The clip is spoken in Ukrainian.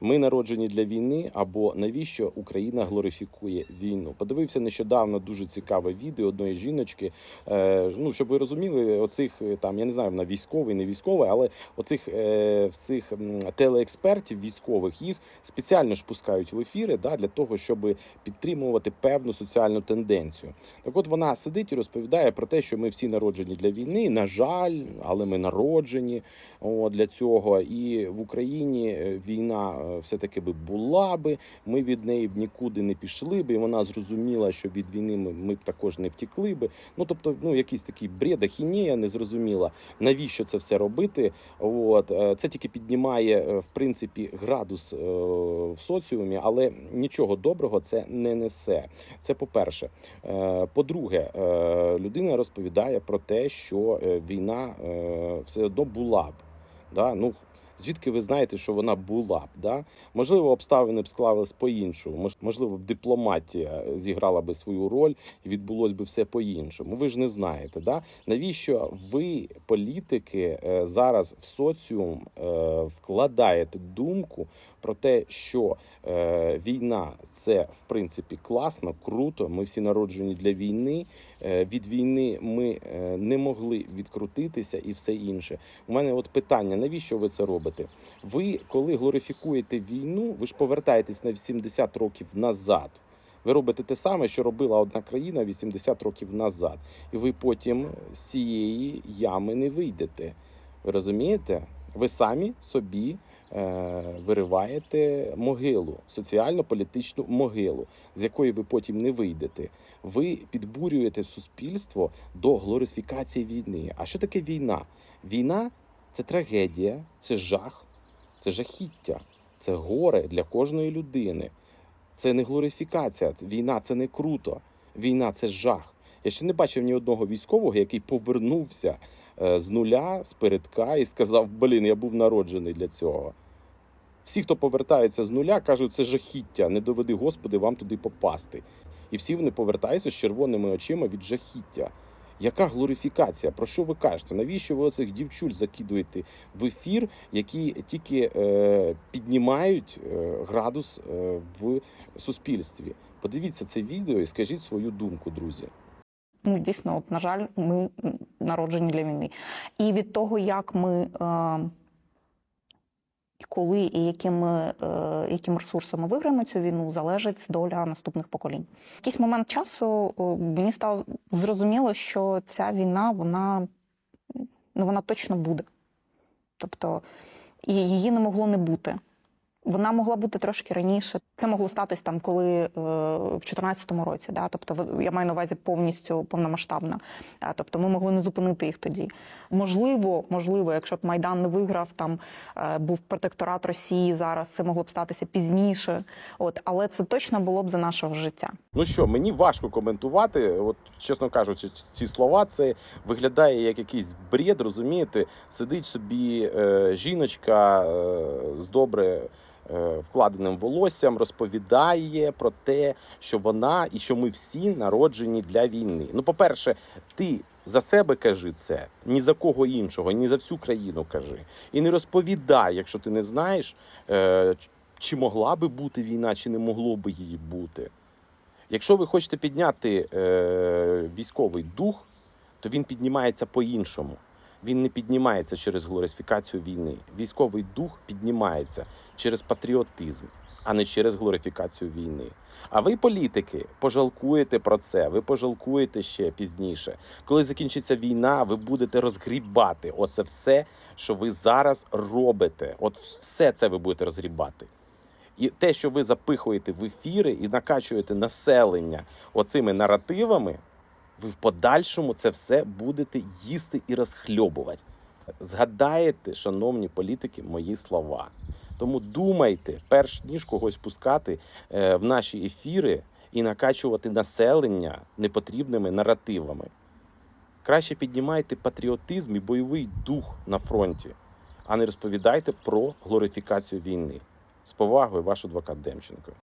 Ми народжені для війни або навіщо Україна глорифікує війну? Подивився нещодавно дуже цікаве відео одної жіночки. Е, ну щоб ви розуміли, оцих е, там я не знаю, вона військовий, не військовий, але оцих е, всіх телеекспертів військових їх спеціально ж пускають в ефіри да, для того, щоб підтримувати певну соціальну тенденцію. Так, от вона сидить і розповідає про те, що ми всі народжені для війни. На жаль, але ми народжені о, для цього. І в Україні війна е, все-таки би була би. Ми від неї б нікуди не пішли би. І вона зрозуміла, що від війни ми, ми б також не втікли би. Ну тобто, ну якийсь такий бред, ахінея не зрозуміла, навіщо це все робити. От е, це тільки піднімає е, в принципі градус в соціумі, але нічого доброго це не несе. Це по-перше. По-друге, людина розповідає про те, що війна все одно була б. Да? Ну, звідки ви знаєте, що вона була б? Да? Можливо, обставини б склались по-іншому. Мож- Можливо, б дипломатія зіграла би свою роль і відбулось би все по-іншому. Ви ж не знаєте, да? навіщо ви, політики, е, зараз в соціум е, вкладаєте думку про те, що е, війна це в принципі класно, круто. Ми всі народжені для війни. Е, від війни ми е, не могли відкрутитися і все інше. У мене от питання: навіщо ви це робите? Ви, коли глорифікуєте війну, ви ж повертаєтесь на 80 років назад. Ви робите те саме, що робила одна країна 80 років назад, і ви потім з цієї ями не вийдете. Ви розумієте? Ви самі собі вириваєте могилу, соціально-політичну могилу, з якої ви потім не вийдете. Ви підбурюєте суспільство до глорифікації війни. А що таке війна? Війна це трагедія, це жах, це жахіття, це горе для кожної людини. Це не глорифікація. Війна це не круто. Війна це жах. Я ще не бачив ні одного військового, який повернувся е, з нуля, з передка і сказав: Блін, я був народжений для цього. Всі, хто повертаються з нуля, кажуть, це жахіття. Не доведи, Господи, вам туди попасти. І всі вони повертаються з червоними очима від жахіття. Яка глорифікація? Про що ви кажете? Навіщо ви оцих дівчуль закидуєте в ефір, які тільки е, піднімають е, градус е, в суспільстві? Подивіться це відео і скажіть свою думку, друзі. Ну, дійсно, от, на жаль, ми народжені для війни. І від того, як ми е, коли і якими, е, якими ресурсами виграємо цю війну, залежить доля наступних поколінь. В якийсь момент часу е, мені стало зрозуміло, що ця війна, вона, ну, вона точно буде. Тобто, і її не могло не бути. Вона могла бути трошки раніше. Це могло статись там, коли е, в 2014 році. Да? Тобто, я маю на увазі повністю повномасштабна. А, тобто, ми могли не зупинити їх тоді. Можливо, можливо, якщо б Майдан не виграв, там е, був протекторат Росії зараз. Це могло б статися пізніше. От, але це точно було б за нашого життя. Ну що, мені важко коментувати. От, чесно кажучи, ці слова це виглядає як якийсь бред, розумієте? Сидить собі е, жіночка е, з добре. Е, Вкладеним волоссям розповідає про те, що вона і що ми всі народжені для війни. Ну, по-перше, ти за себе кажи це, ні за кого іншого, ні за всю країну кажи. І не розповідай, якщо ти не знаєш, е, чи могла би бути війна, чи не могло би її бути. Якщо ви хочете підняти е, військовий дух, то він піднімається по-іншому. Він не піднімається через глорифікацію війни. Військовий дух піднімається через патріотизм, а не через глорифікацію війни. А ви, політики, пожалкуєте про це. Ви пожалкуєте ще пізніше. Коли закінчиться війна, ви будете розгрібати оце все, що ви зараз робите. От все це ви будете розгрібати. І те, що ви запихуєте в ефіри і накачуєте населення оцими наративами, ви в подальшому це все будете їсти і розхльобувати. Згадаєте, шановні політики, мої слова. Тому думайте, перш ніж когось пускати е, в наші ефіри і накачувати населення непотрібними наративами. Краще піднімайте патріотизм і бойовий дух на фронті, а не розповідайте про глорифікацію війни. З повагою, ваш адвокат Демченко.